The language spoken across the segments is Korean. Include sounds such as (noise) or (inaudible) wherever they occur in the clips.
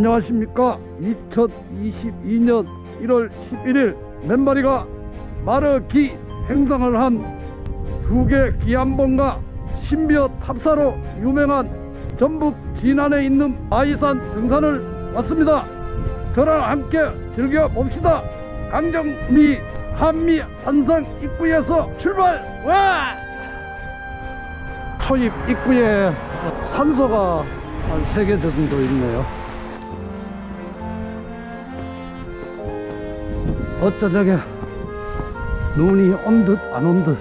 안녕하십니까? 2022년 1월 11일 몇 마리가 마르기 행상을 한 두 개 기암봉과 신비어 탑사로 유명한 전북 진안에 있는 마이산 등산을 왔습니다. 저랑 함께 즐겨봅시다. 강정리 한미 산성 입구에서 출발! 와! 초입 입구에 산소가 한세개 정도 있네요 어쩌저게 눈이 온 듯 안 온 듯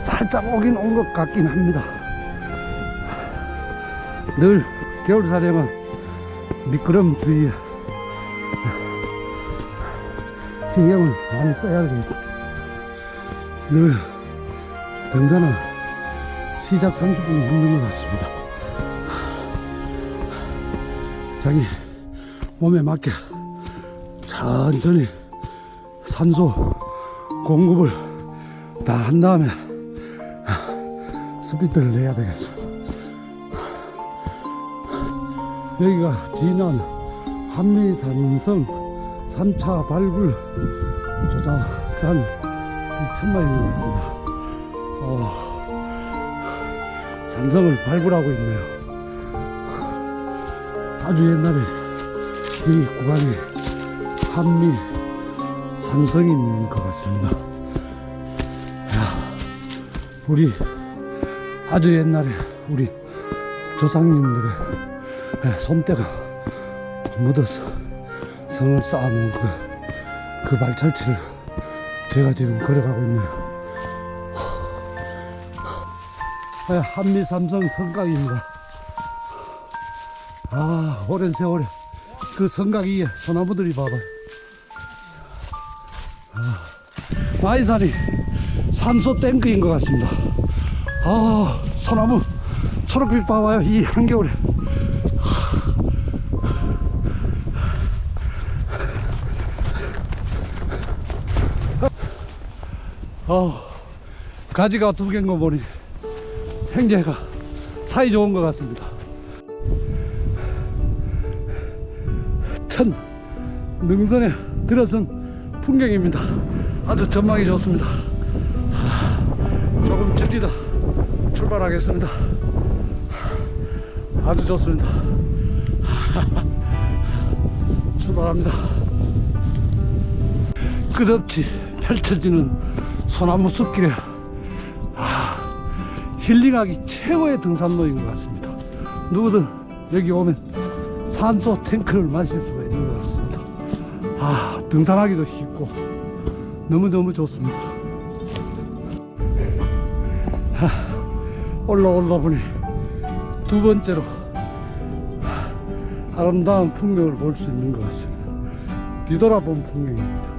살짝 오긴 온 것 같긴 합니다. 늘 겨울살에만 미끄럼 주의에 신경을 많이 써야 되겠습니다. 늘 등산은 시작 30분이 힘든 것 같습니다. 자기 몸에 맞게 천천히 산소 공급을 다 한 다음에 스피드를 내야 되겠어. 여기가 진안 한미산성 3차 발굴 조사단 천마리인 것 같습니다. 어, 산성을 발굴하고 있네요. 아주 옛날에 이 구간이 한미 산성인 것 같습니다. 야, 우리 아주 옛날에 우리 조상님들의 예, 손때가 묻어서 성을 쌓아놓은 그, 그 발찰지를 제가 지금 걸어가고 있네요. 예, 한미 삼성 성곽입니다. 아, 오랜 세월에 그 성곽 위에 소나무들이 봐봐요. 마이산이 산소 탱크인 것 같습니다. 아, 소나무 초록빛 봐봐요. 이 한겨울에. 어, 가지가 두 개인 거 보니 행제가 사이 좋은 것 같습니다. 천 능선에 들어선 풍경입니다. 아주 전망이 좋습니다. 조금 질리다 출발하겠습니다. 아주 좋습니다. 출발합니다. 끝없이 펼쳐지는 소나무 숲길에 아, 힐링하기 최고의 등산로인 것 같습니다. 누구든 여기 오면 산소 탱크를 마실 수가 있는 것 같습니다. 아, 등산하기도 쉽고 너무너무 좋습니다. 아, 올라올라 보니 두 번째로 아름다운 풍경을 볼 수 있는 것 같습니다. 뒤돌아본 풍경입니다.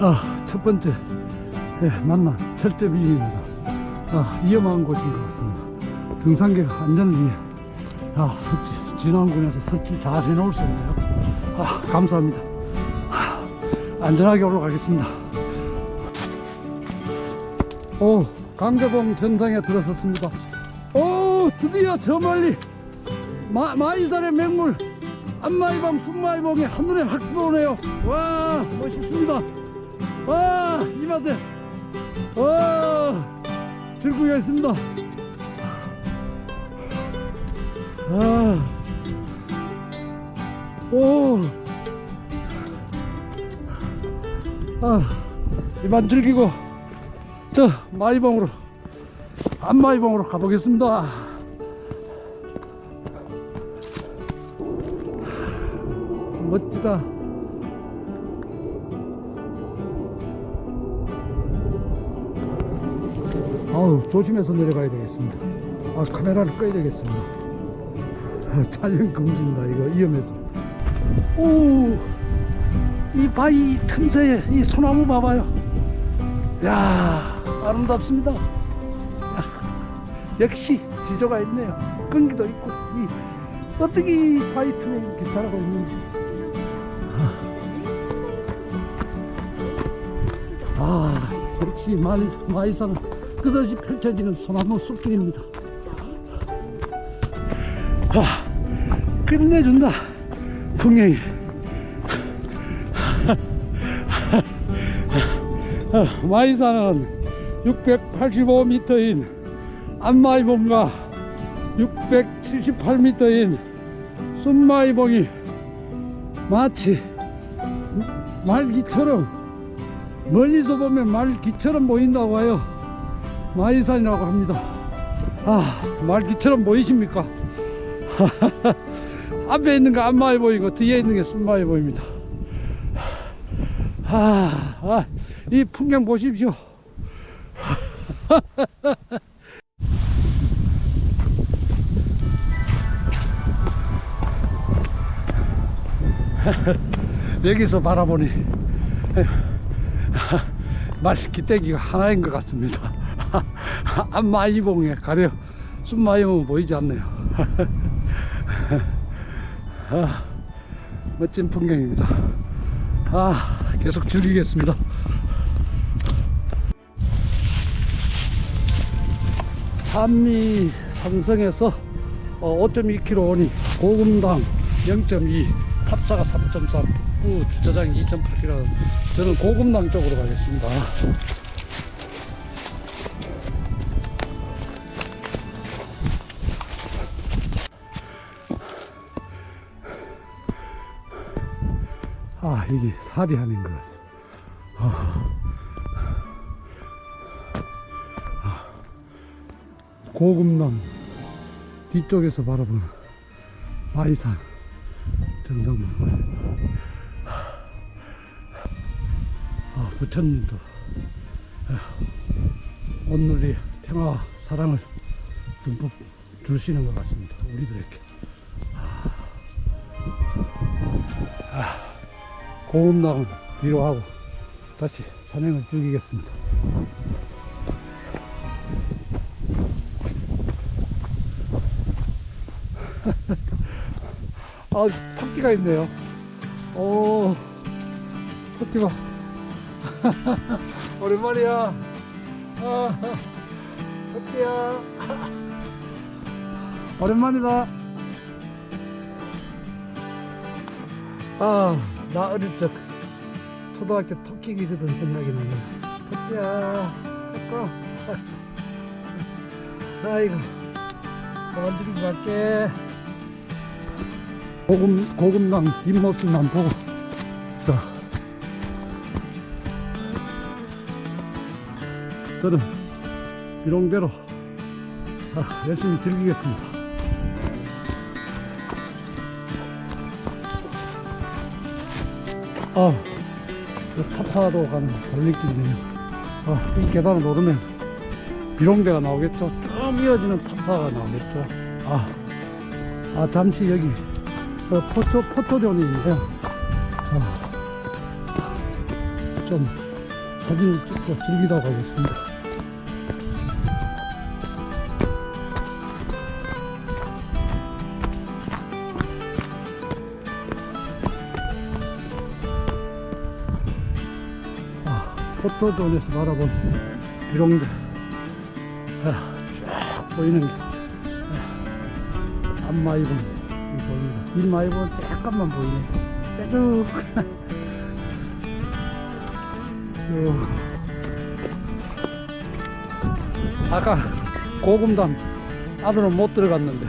아, 첫 번째 예, 만난 철제비입니다. 아, 위험한 곳인 것 같습니다. 등산객 안전을 위해 아, 설치, 진안군에서 설치 잘 해놓을 수 있네요. 아, 감사합니다. 아, 안전하게 올라가겠습니다. 오, 강대봉 정상에 들어섰습니다. 오, 드디어 저 멀리 마, 마이산의 맹물 안마이봉, 순마이봉이 한눈에 확 들어오네요. 와, 멋있습니다. 와, 이 맛에. 와, 들고 있습니다. 아, 오, 아, 이만 즐기고, 저 마이봉으로, 안마이봉으로 가보겠습니다. 멋지다. 아우 조심해서 내려가야 되겠습니다. 아 카메라를 꺼야 되겠습니다. 아, 촬영 금지입니다. 이거 위험해서. 오, 이 바위 틈새에 이 소나무 봐봐요. 야, 아름답습니다. 야, (laughs) 역시 지조가 있네요. 끈기도 있고 이 어떻게 이 바위 틈에 이렇게 자라고 있는지. 역시 마이, 마이산은 끝없이 펼쳐지는 소나무 숲길입니다. 아, 끝내준다. 풍경이. 아, 마이산은 685m인 안마이봉과 678m인 순마이봉이 마치 말기처럼 멀리서 보면 말기처럼 보인다고 해요. 마이산이라고 합니다. 아, 말기처럼 보이십니까? (laughs) 앞에 있는 거 안마이 보이고 뒤에 있는 게 순마이 보입니다. 아, 아, 이 풍경 보십시오. (laughs) 여기서 바라보니 (laughs) 말 기대기가 하나인 것 같습니다. 안마이봉에 가려 순마이봉은 보이지 않네요. (laughs) 아, 멋진 풍경입니다. 아, 계속 즐기겠습니다. 산미 산성에서 어, 5.2km 오니 고금당 0.2 탑사가 3.3 북부 주차장이 2.8km 저는 고금당 쪽으로 가겠습니다 여기 살이 하는 것 같습니다. 고금남 뒤쪽에서 바라보는 마이산 정상부분 아, 부처님도 아, 온누리 평화와 사랑을 듬뿍 주시는 것 같습니다. 우리들에게 고음당은 뒤로 하고 다시 산행을 즐기겠습니다 (laughs) 아, 토끼가 있네요. 오, 토끼가. (laughs) 오랜만이야. 아, 토끼야. (laughs) 오랜만이다. 아, 나 어릴 적 초등학교 토끼 기르던 생각이 나네. 토끼야, 토끼. 아이고, 들이고 갈게. 고금, 고금강 뒷모습만 보고, 자. 저는 비롱대로 아, 열심히 즐기겠습니다. 아, 그 탑사로 가는 달리길이네요. 아, 이 계단을 오르면 비롱대가 나오겠죠. 쭉 이어지는 탑사가 나오겠죠. 아, 아 잠시 여기 어, 포토, 포토존인데요. 아, 좀 사진을 찍고 즐기다 가겠습니다. 아, 포토존에서 바라본 비롱대 아, 쫙 보이는 게 아, 안마이봉 보입니다. 뒷마이봉은 잠깐만 보이네. 빼쭉. (laughs) 요. 아까 고금담 안으로 못 들어갔는데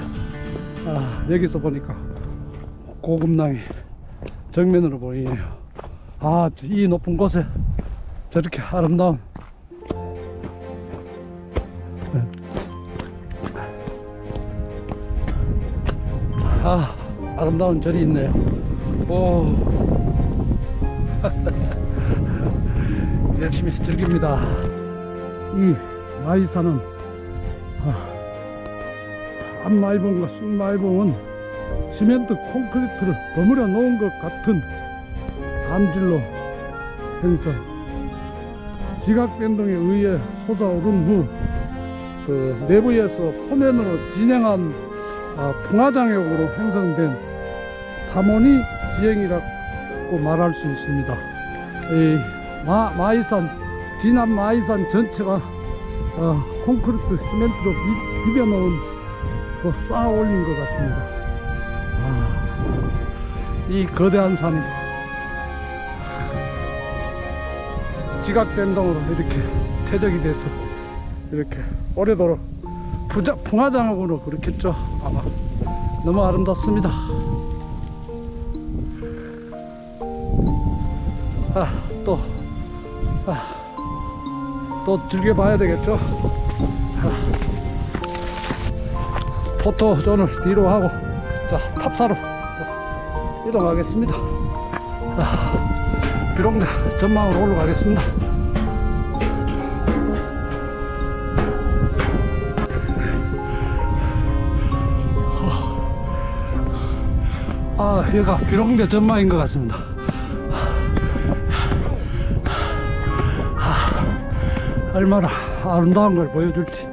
아, 여기서 보니까 고금당이 정면으로 보이네요. 아, 이 높은 곳에 저렇게 아름다운 아, 아름다운 절이 있네요. 오. (laughs) 열심히 즐깁니다. 이 마이산은 아, 앞마이봉과 순마이봉은 시멘트 콘크리트를 버무려 놓은 것 같은 암질로 형성 지각 변동에 의해 솟아오른 후 그 내부에서 포면으로 진행한 아, 풍화장역으로 형성된 타모니 지형이라고 말할 수 있습니다. 이 마, 마이산 진안 마이산 전체가 어, 콘크리트 시멘트로 비, 비벼놓은 그 쌓아 올린 것 같습니다. 아, 이 거대한 산이 지각 변동으로 이렇게 퇴적이 돼서 이렇게 오래도록 부자, 풍화장으로 그렇겠죠? 아마 너무 아름답습니다. 아또 아, 또 즐겨봐야 되겠죠? 아, 포토존을 뒤로 하고 자 탑사로 또 이동하겠습니다. 아, 비롱대 전망으로 올라가겠습니다 아, 여기가 비롱대 전망인 것 같습니다. 아, 얼마나 아름다운 걸 보여줄지.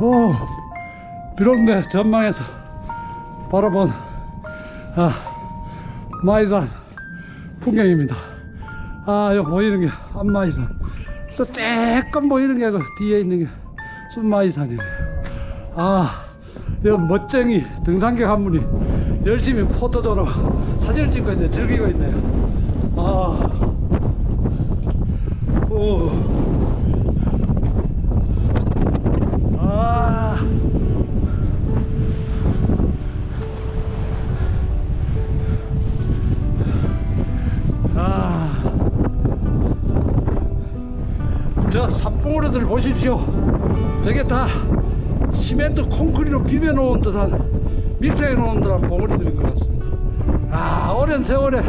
오, 비롱대 전망에서 바라본 아, 마이산 풍경입니다. 아, 여기 보이는 게 안마이산. 또 쬐끔 보이는 게 그 뒤에 있는 게 순마이산이에요. 아, 여기 멋쟁이 등산객 한 분이 열심히 포토존으로 사진을 찍고 있네, 즐기고 있네요. 저게 다 시멘트 콘크리트로 비벼놓은 듯한 믹서해 놓은 듯한 봉우리들인 것 같습니다. 아, 오랜 세월에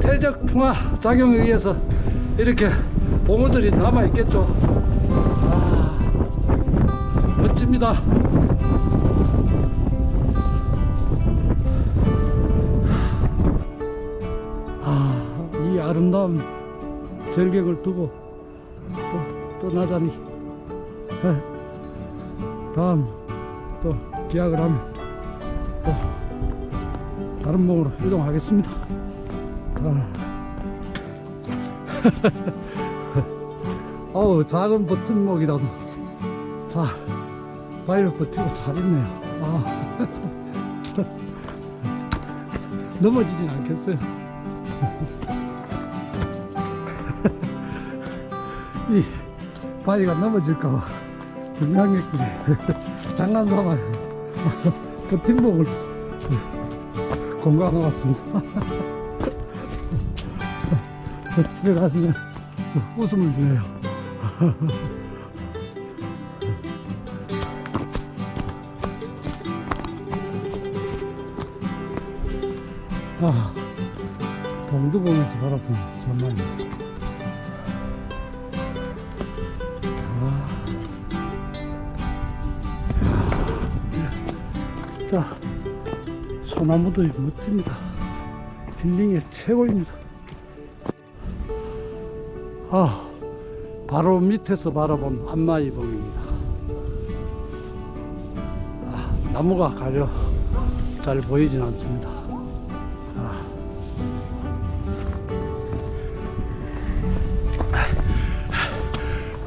퇴적 풍화 작용에 의해서 이렇게 봉우들이 남아있겠죠. 아, 멋집니다. 아, 이 아름다운 절경을 두고 또, 에, 다음 또 기약을 하면 또 다른 몸으로 이동하겠습니다. 아. (laughs) 어우 작은 버튼목이라도 자 바위를 버티고 잘 있네요. 아. (laughs) 넘어지진 않겠어요. (laughs) 이 바위가 넘어질까봐 등산객들이 장난삼아 버팀목을 공간해 왔습니다. 집에 가시면 웃음을 주네요. (laughs) 아, 동두봉에서 바라본 전망입니다. 진짜 소나무들이 멋집니다. 힐링의 최고입니다. 아, 바로 밑에서 바라본 안마이봉입니다. 아, 나무가 가려 잘 보이진 않습니다. 아.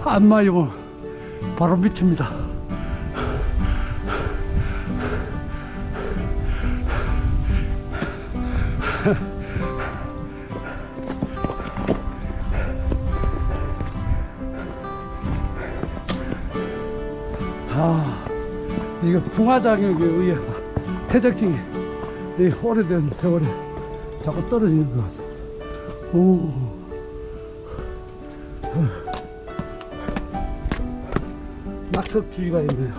안마이봉 바로 밑입니다. 아, 이거 풍화작용에 의해 퇴적증이 이 오래된 세월에 자꾸 떨어지는 것 같습니다. 오. 낙석주의가 있네요.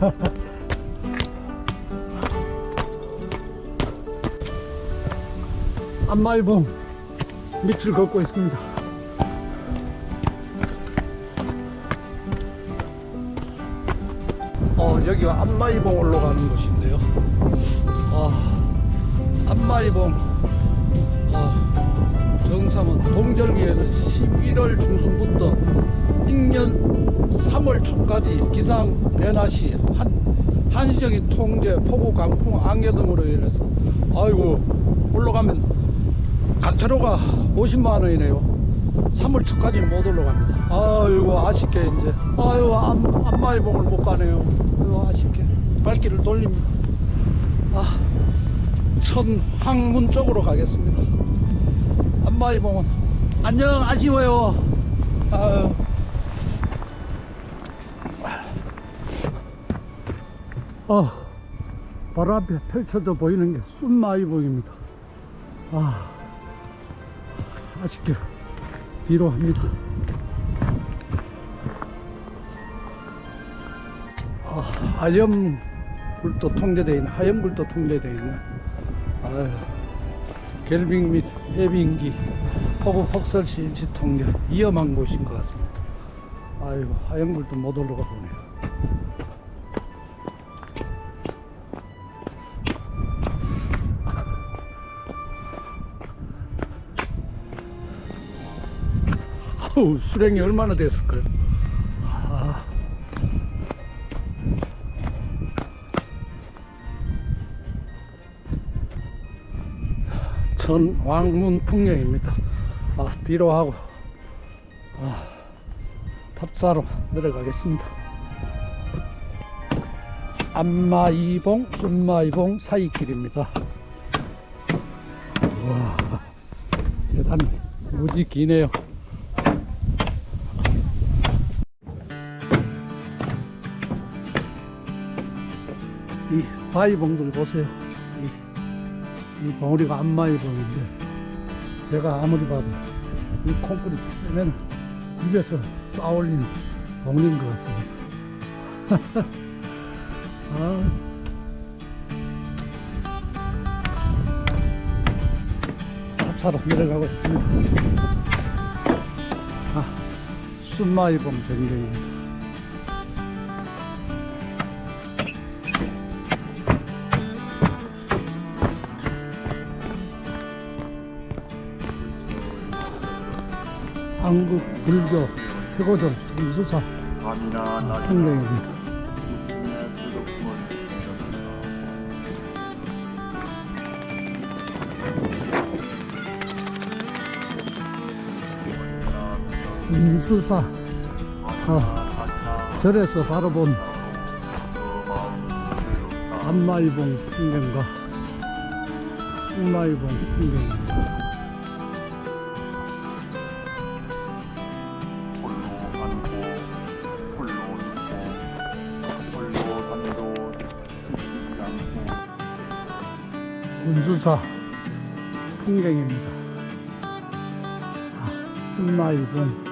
(laughs) 안마이봉 밑을 걷고 있습니다. 여기가 안마이봉 올라가는 곳인데요. 아, 안마이봉. 아, 정상은 동절기에는 11월 중순부터 익년 3월 초까지 기상 변화 시 한, 한시적인 통제, 폭우, 강풍, 안개 등으로 인해서 아이고 올라가면 단체로가 50만 원이네요. 3월 초까지 못 올라갑니다. 아이고 아쉽게 이제 아이고 안, 안마의 봉을 못 가네요. 아이고 아쉽게 발길을 돌립니다. 아 천황문 쪽으로 가겠습니다. 안마의 봉은 안녕 아쉬워요. 아유. 아, 바로 앞에 펼쳐져 보이는 게 순마이봉입니다. 아, 아쉽게 뒤로 합니다. 아, 하염 굴도 통제되어 있는, 하염 굴도 통제되어 있는, 아유, 결빙 및 해빙기, 호구 폭설시 임시 통제, 위험한 곳인 것 같습니다. 아이고, 하염 굴도 못 올라가 보네요. 수령이 얼마나 됐을까요? 아. 전 왕문 풍경입니다. 아, 뒤로 하고, 아, 탑사로 내려가겠습니다. 안마이봉, 순마이봉 사이길입니다. 와, 대단히 무지 기네요. 이 바위봉들 보세요. 이, 이 봉우리가 안마이봉인데 제가 아무리 봐도 이 콘크리트 쓰면 입에서 쌓아올린 봉인 것 같습니다. (laughs) 아. 합사로 내려가고 있습니다. 아, 순마이봉 전경입니다. 한국 불교. 육신의 부족함을 인정한다. 인수사 아, 절에서 바로 본. 안마이봉 풍경과 숭마이봉 풍경입니다. 운수사 풍경입니다. 아, 숭마이봉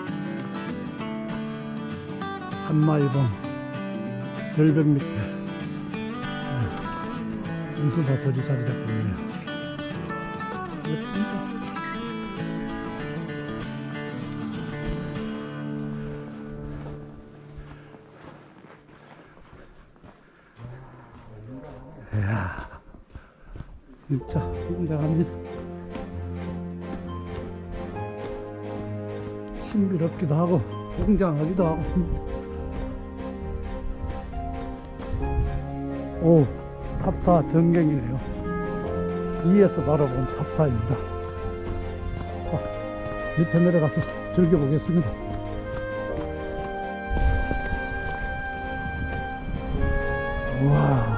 한마이봉 절벽 밑에 네, 운수사 절이 자리 잡고 있네요. 멋진다. 진짜 굉장합니다. 신비롭기도 하고 굉장하기도 하고. 오, 탑사 전경이네요. 위에서 바라본 탑사입니다. 아, 밑에 내려가서 즐겨보겠습니다. 와.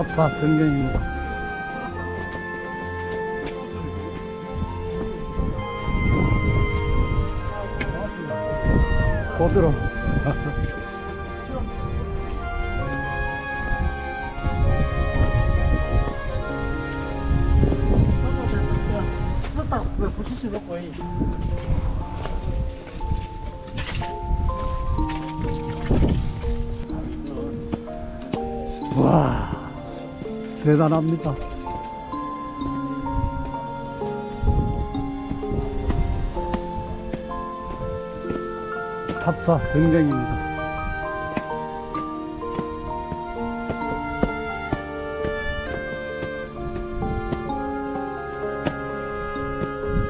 이 탑사 전경입니다. 고드름. 왜 붙일 수 없고 이 대단합니다. 탑사 전쟁입니다.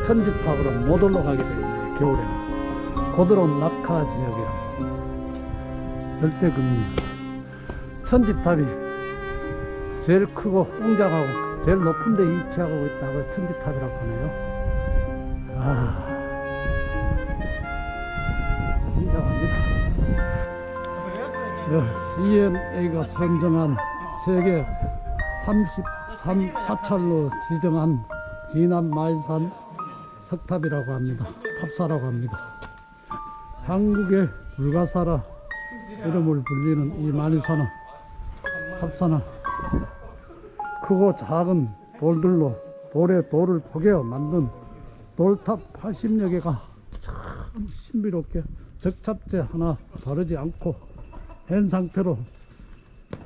천지탑으로 못 올라가게 되네 겨울에는 고드론 낙하 지역이라 절대 금리 천지탑이 제일 크고 웅장하고 제일 높은 데 위치하고 있다고 천지탑이라고 하네요 아 웅장합니다 CNA가 선정한 세계 33 사찰로 지정한 진안 마이산 석탑이라고 합니다. 탑사라고 합니다. 한국의 불가사라 이름을 불리는 이 마니산은 탑사는 크고 작은 돌들로 돌에 돌을 포개어 만든 돌탑 80여 개가 참 신비롭게 적잡제 하나 다르지 않고 현 상태로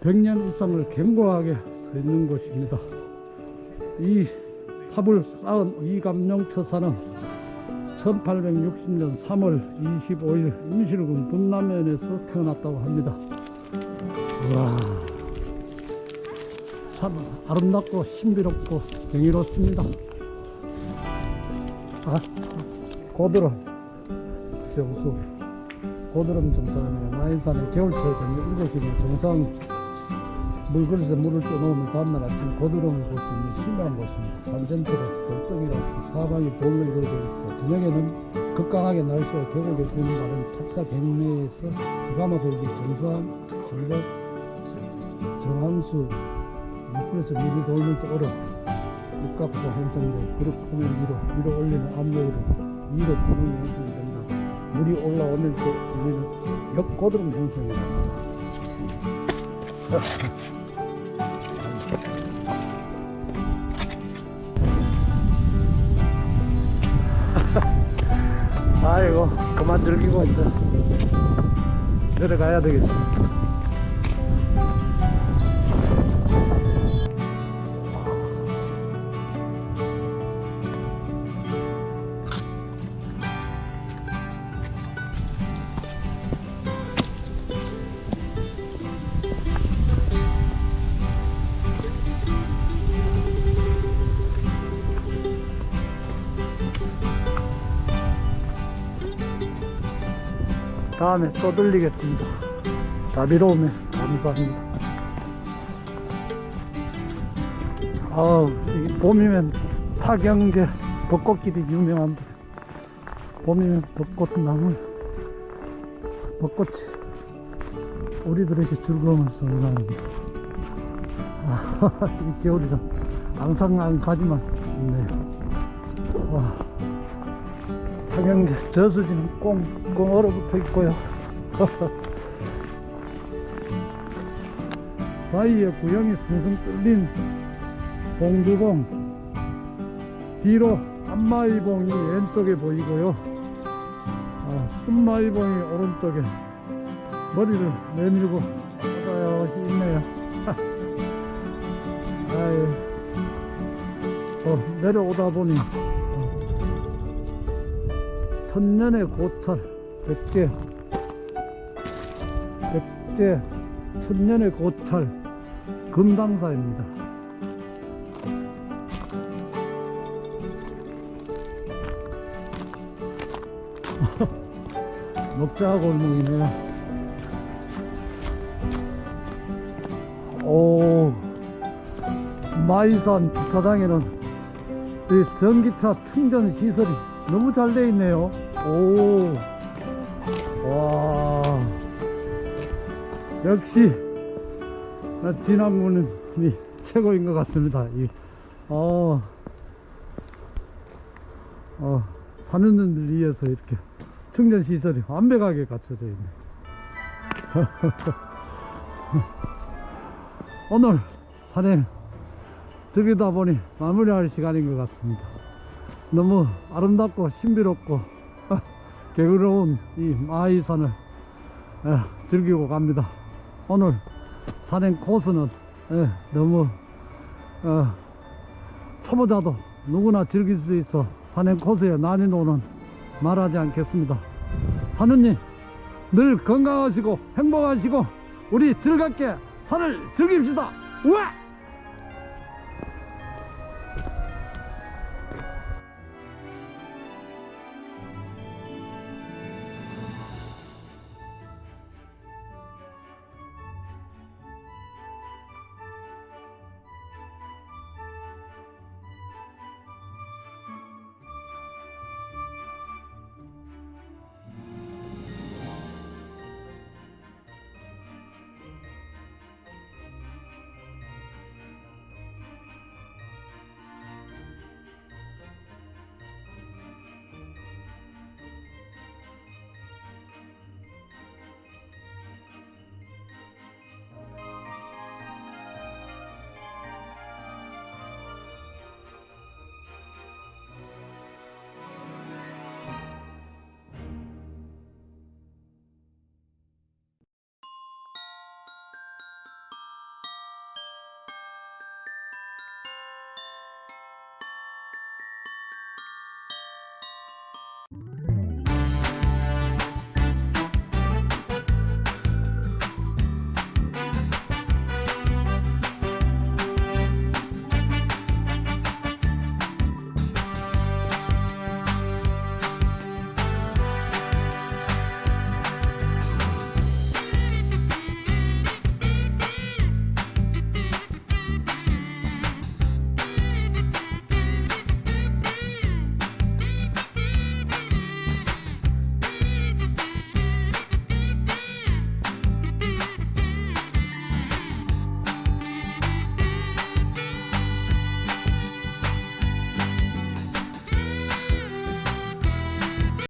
100년 이상을 견고하게 서 있는 곳입니다. 이 탑을 쌓은 이감룡 처사는 1860년 3월 25일 임실군 분남면에서 태어났다고 합니다. 와, 참 아름답고 신비롭고 경이롭습니다. 아, 고드름 정수 고드름 정상이에요. 마인산의 겨울철 저녁 7시면 정상 물그릇에 물을 쪄놓으면 다음날 아침 고드름을 볼 신기한 곳입니다. 산전체로 돌덩이라서 사방이 돌로 이루어져 있어 저녁에는 극강하게 날씨와 계곡에 부는 바람 탑사 경내에서 비가마 돌기 정상 정박 정한수 물 그릇에 물이 돌면서 얼어 육각수 형성되고 그릇 품을 위로 위로 올리는 압력으로 위로 구멍이 형성이 된다. 물이 올라오면서 우리는 역고드름 형성이 됩니다. (laughs) 아이고 그만 즐기고 이제 내려가야 되겠습 다. 다음에 또 들리겠습니다. 자비로움에 감사합니다. 아우, 이 봄이면 타경계 벚꽃길이 유명한데, 봄이면 벚꽃 나물, 벚꽃이 우리들에게 즐거움을 선사합니다. (laughs) 아, 이 겨울이라 항상 한 가지만 있네요. 타경계 저수지는 꽁 꽁 얼어붙어 있고요. (laughs) 바위에 구형이 숭숭 뚫린 봉두봉 뒤로 안마이봉이 왼쪽에 보이고요. 아, 순마이봉이 오른쪽에 머리를 내밀고 가요 있네요. (laughs) 아유, 어, 내려오다 보니 천년의 고찰 100개 100개 천년의 고찰 금당사입니다 (laughs) 녹자 골목이네요 오 마이산 주차장에는 이 전기차 충전 시설이 너무 잘 돼 있네요. 오, 와, 역시 진안군이 최고인 것 같습니다. 이, 어, 어, 사는 위해서 이렇게 충전 시설이 완벽하게 갖춰져 있네. (laughs) 오늘 산행 즐기다 보니 마무리할 시간인 것 같습니다. 너무 아름답고 신비롭고 아, 게으러운 이 마이산을 예, 즐기고 갑니다. 오늘 산행 코스는 예, 너무 어, 초보자도 누구나 즐길 수 있어 산행 코스의 난이도는 말하지 않겠습니다. 사느님 늘 건강하시고 행복하시고 우리 즐겁게 산을 즐깁시다. 우와!